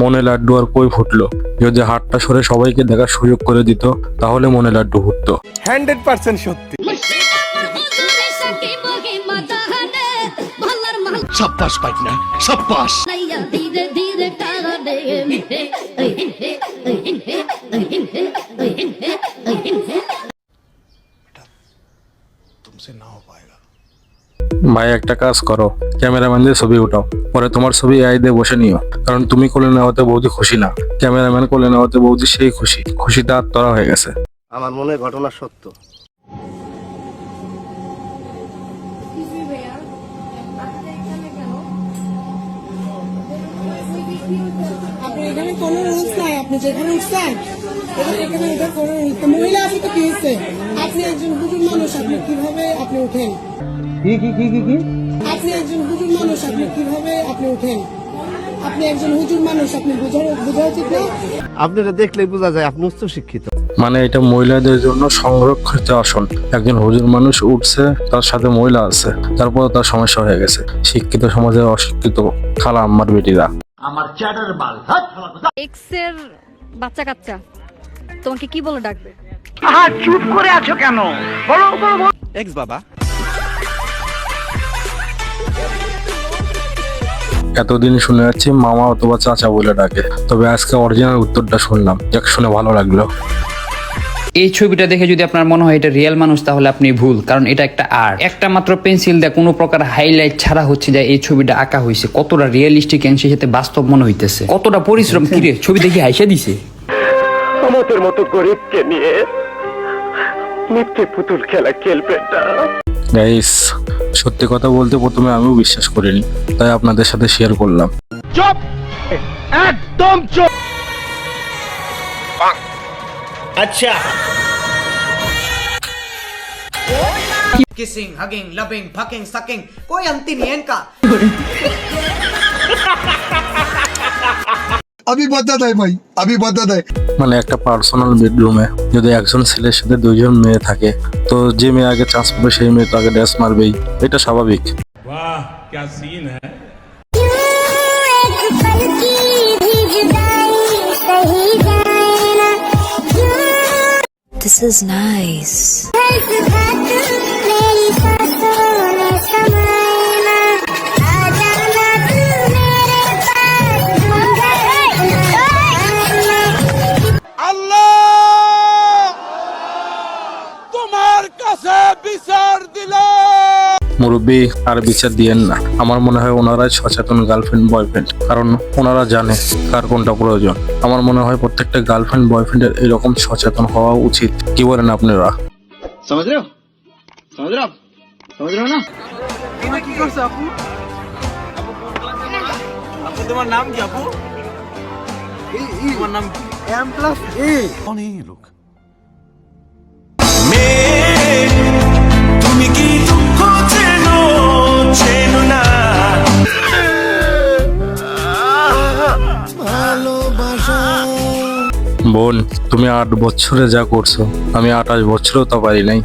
মনে লাড্ডু আর কই ফুটলো? যদি হাতটা সরে সবাইকে দেখার সুযোগ করে দিত তাহলে মনে লাড্ডু ফুটতো। হান্ড্রেড পার্সেন্ট সত্যি। সাব্বাস সাব্বাস ধীরে ধীরে কারণে ভাই একটা কাজ করো, ক্যামেরাম্যান দিয়ে ছবি উঠাও। পরে তোমার ছবি আই দিয়ে বসে নিও। কারণ তুমি কোলে নেওয়াতে বৌদি খুশি না। ক্যামেরাম্যান কোলে নেওয়াতে বৌদি সেই খুশি। খুশিতে আত্মরা হয়ে গেছে। আমার মনে ঘটনা সত্য। এখানে কোনো রুলস নাই আপনি যেখানে উঠছেন এখানে এখানে কোনো মহিলা আছে তো কি হয়েছে? আপনি একজন বুজুর্গ মানুষ আপনি কীভাবে আপনি উঠেন? কি কি কি কি কি? আপনি একজন বুজুর্গ মানুষ আপনি কীভাবে আপনি উঠেন? আপনি একজন হুজুর মানুষ আপনি বোঝা বোঝা উচিত না? আপনারা দেখলেই বোঝা যায় আপনি উচ্চ শিক্ষিত। মানে এটা মহিলাদের জন্য সংরক্ষিত আসন। একজন হুজুর মানুষ উঠছে তার সাথে মহিলা আছে তারপর তার সমস্যা হয়ে গেছে। শিক্ষিত সমাজে অশিক্ষিত খালা আম্মার বেটিরা। এক্সের বাচ্চা কাচ্চা তোমাকে কি বলে ডাকবে? এক্স বাবা। এতদিন শুনে যাচ্ছি মামা অথবা চাচা বলে ডাকে তবে আজকে অরিজিনাল উত্তরটা শুনলাম। যাক শুনে ভালো লাগল। এই ছবিটা দেখে যদি আপনার মনে হয় এটা রিয়েল মানুষ তাহলে আপনি ভুল কারণ এটা একটা আর্ট একটা মাত্র পেন্সিল দিয়ে কোনো প্রকার হাইলাইট ছাড়া হচ্ছে যে এই ছবিটা আঁকা হয়েছে। কতটা রিয়েলিস্টিক এন্ড সেই সাথে বাস্তব মনে হইতেছে। কতটা পরিশ্রম? কিরে ছবি দেখে হাইসা দিছে। আমাদের মতো গরিবকে নিয়ে মিথ্যে পুতুল খেলা খেলবেন না। গাইস সত্যি কথা বলতে প্রথমে আমিও বিশ্বাস করিনি তাই আপনাদের সাথে শেয়ার করলাম। চুপ! একদম চুপ! আচ্ছা kissing, hugging, loving, fucking, sucking. Koy anti nahi ka. আমি বাধা দেয় ভাই আমি বাধা দেয় মানে একটা পার্সোনাল বেডরুমে যদি একজন ছেলের সাথে দুইজন মেয়ে থাকে তো যে মেয়ে আগে চান্স পাবে সেই মেয়ে তো আগে ড্যাশ মারবেই এটা স্বাভাবিক বাহ ক্যা সিন হ্যায় This is nice. মুরব্বী আর বিচার দিয়েন না। আমার মনে হয় ওনারাই সচেতন গার্লফ্রেন্ড বয়ফ্রেন্ড কারণ ওনারা জানে কার কোনটা প্রয়োজন। আমার মনে হয় প্রত্যেকটা গার্লফ্রেন্ড বয়ফ্রেন্ডের এরকম সচেতন হওয়া উচিত। কি বলেন আপনারা? নাম কি আপু? তোমার নাম এম প্লাস এ লোক। বোন তুমি আট বছরে যা করছ আমি আঠাশ বছরেও তা পারি নাই।